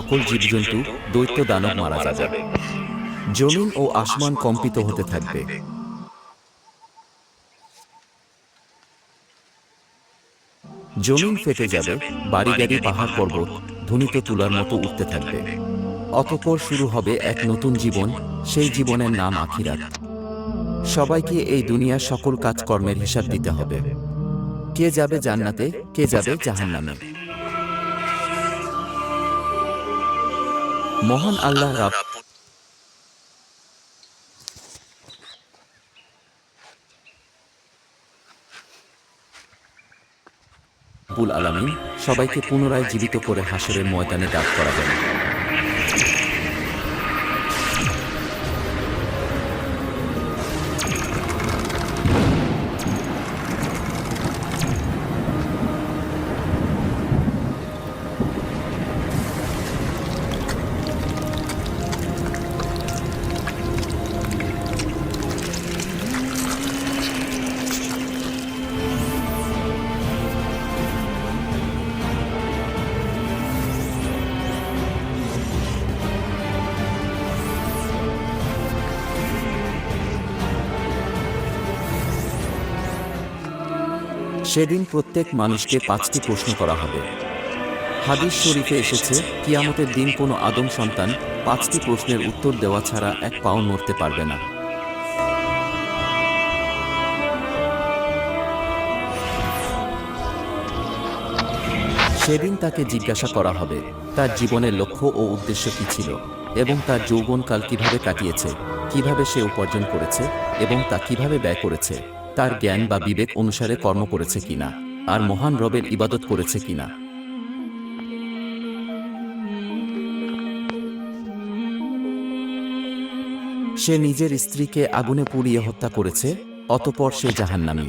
সকল জীবজন্তু দৈত্য দানব মারা যাবে। জমিন ও আসমান কম্পিত হতে থাকবে। জমিন ফেটে যাবে, বাড়ি গাড়ি, পাহাড় পর্বত ধ্বনিত তুলার মতো উঠতে থাকবে। অতঃপর শুরু হবে এক নতুন জীবন, সেই জীবনের নাম আখিরাত। সবাইকে এই দুনিয়ার সকল কাজকর্মের হিসাব দিতে হবে। কে যাবে জান্নাতে, কে যাবে জাহান্নামে। মহান আল্লাহ রাব। আলামিন সবাইকে পুনরায় জীবিত করে হাসরের ময়দানে ডাক করা যাবে সেদিন প্রত্যেক মানুষকে পাঁচটি প্রশ্ন করা হবে। হাদিস শরীফে এসেছে, কিয়ামতের দিন কোনো আদম সন্তান পাঁচটি প্রশ্নের উত্তর দেওয়া ছাড়া এক পাও নড়তে পারবে না। সেদিন তাকে জিজ্ঞাসা করা হবে, তার জীবনের লক্ষ্য ও উদ্দেশ্য কী ছিল এবং তার যৌবনকাল কীভাবে কাটিয়েছে, কীভাবে সে উপার্জন করেছে এবং তা কীভাবে ব্যয় করেছে। তার জ্ঞান বা বিবেক অনুসারে কর্ম করেছে কিনা, আর মহান রবের ইবাদত করেছে কিনা। সে নিজের স্ত্রীকে আগুনে পুড়িয়ে হত্যা করেছে, অতপর সে জাহান্নামী।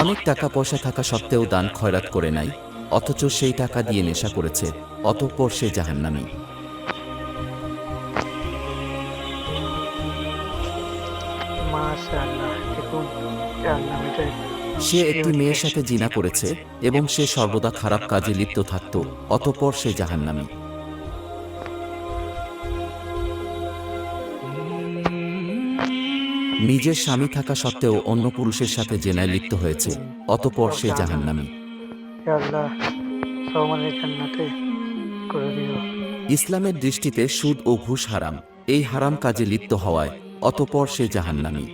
অনেক টাকা পয়সা থাকা সত্ত্বেও দান খয়রাত করে নাই। অথচ সেই টাকা দিয়ে নেশা করেছে অতঃপর সে জাহান্নামী। সে একটি মেয়ের সাথে জিনা করেছে এবং সে সর্বদা খারাপ কাজে লিপ্ত থাকত অতঃপর সে জাহান্নামী। নিজের স্বামী থাকা সত্ত্বেও অন্য পুরুষের সাথে জেনায় লিপ্ত হয়েছে অতঃপর সে জাহান্নামী। আল্লাহ সমানের জান্নাতে করে দিও ইসলামের দৃষ্টিতে সুদ ও ঘুষ হারাম এই হারাম কাজে লিপ্ত হওয়ায় অতঃপর সে জাহান্নামী।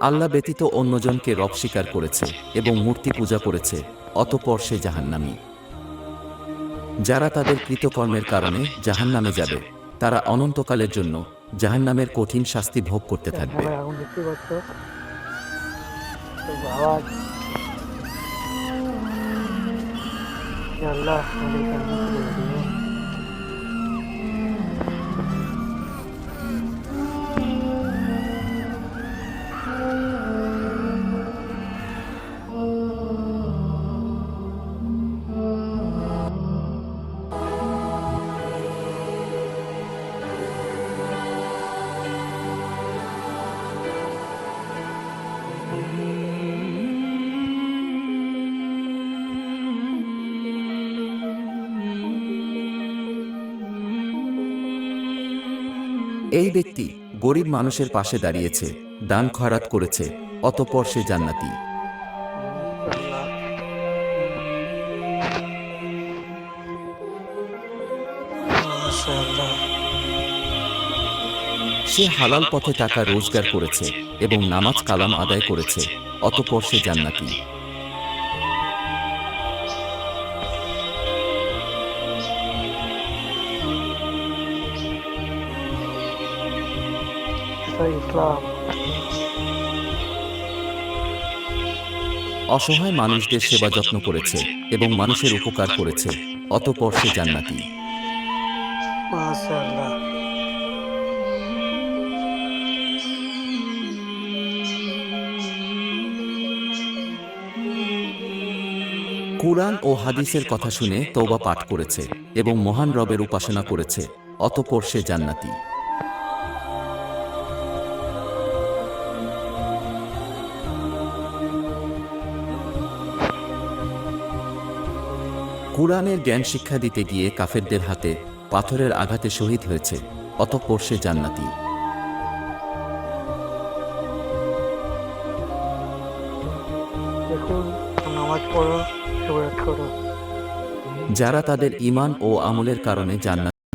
আল্লাহ ব্যতীত অন্যজনকে রব স্বীকার করেছে এবং মূর্তি পূজা করেছে অতপর সে জাহান্নামী। যারা তাদের কৃতকর্মের কারণে জাহান্নামে যাবে তারা অনন্তকালের জন্য জাহান্নামের কঠিন শাস্তি ভোগ করতে থাকবে। আওয়াজ আল্লাহ এই ব্যক্তি গরিব মানুষের পাশে দাঁড়িয়েছে, দান খয়রাত করেছে, অতঃপর সে জান্নাতি। সে হালাল পথে টাকা রোজগার করেছে এবং নামাজ কালাম আদায় করেছে, অতঃপর সে জান্নাতি। ইসলাম অসহায় মানুষদের সেবা যত্ন করেছে এবং মানুষের উপকার করেছে। অতঃপর সে জান্নাতি। মাশাআল্লাহ। কুরআন ও হাদিসের কথা শুনে তৌবা পাঠ করেছে এবং মহান রবের উপাসনা করেছে। অতঃপর সে জান্নাতি। কুরআনের জ্ঞান শিক্ষা দিতে গিয়ে কাফেরদের হাতে পাথরের আঘাতে শহীদ হয়েছে অতঃপর সে জান্নাতি। যারা তাদের ইমান ও আমলের কারণে জান্নাত